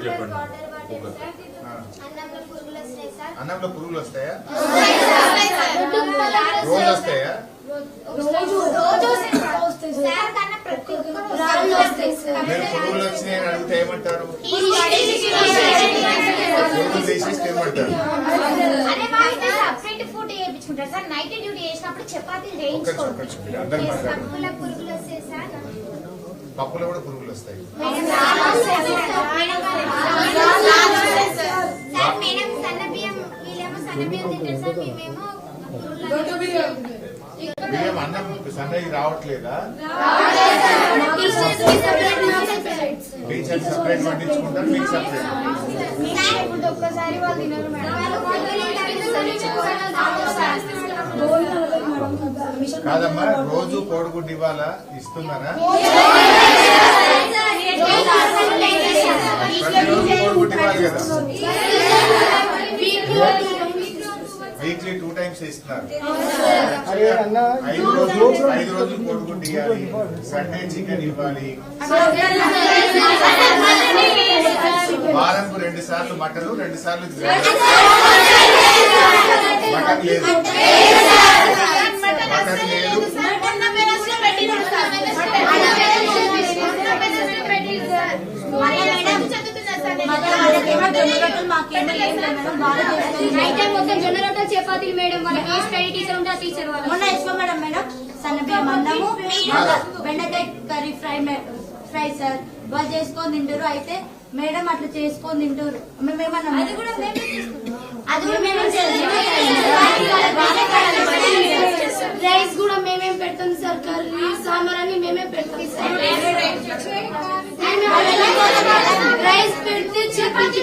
ఒకటి చెప్పండి. అన్నంలో పురుగులు వస్తాయి సార్. అన్నంలో పురుగులు వస్తాయా? రోజు వస్తాయా. మీరు పురుగులు వచ్చినాయని అడిగితే ఏమంటారు? పురుగులు తీసేస్తే ఏమంటారు? సార్. నైట్ డ్యూటీ చేసినప్పుడు చపాతీలు చేయించుకోండి పప్పులో కూడా పురుగులు వస్తాయి సార్ మేడం సన్న బియ్యం వీళ్ళేమో సన్న బియ్యం అన్నం రావట్లేదా? టీచర్ సపరేట్ పండించుకుంటారు మీకు సపరేట్. ఇప్పుడు ఒక్కసారి వాళ్ళు తినరు కాదమ్మా రోజు కోడిగుడ్డు ఇవ్వాలా? ఇస్తున్నారా? టైమ్స్ ఇస్తున్నారు ఐదు రోజులు ఐదు రోజులు కోడిగుడ్డు ఇవ్వాలి సండే చికెన్ ఇవ్వాలి. వారంకు రెండు సార్లు మటన్ రెండు సార్లు. మటన్ లేదు. మొత్తం జొన్న రొట్టెలు చపాతీలు మేడం వాళ్ళకి ఏ స్టడీ టీచర్ ఉంటే ఆ టీచర్ వాళ్ళు. మొన్న ఇష్టం మేడం మేడం సన్నబియ్యం అన్నము బెండకాయ కర్రీ ఫ్రై ఫ్రై సార్. వాళ్ళు చేసుకొని తింటారు అయితే మేడం అట్లా చేసుకొని తింటారు మేమేమన్నా అది కూడా అది కూడా మేమే రైస్ కూడా మేమేం పెడతాం సార్ కర్రీ సాంబార్ అన్ని మేమే పెడతాం సార్. రైస్ పెడితే చపాతీ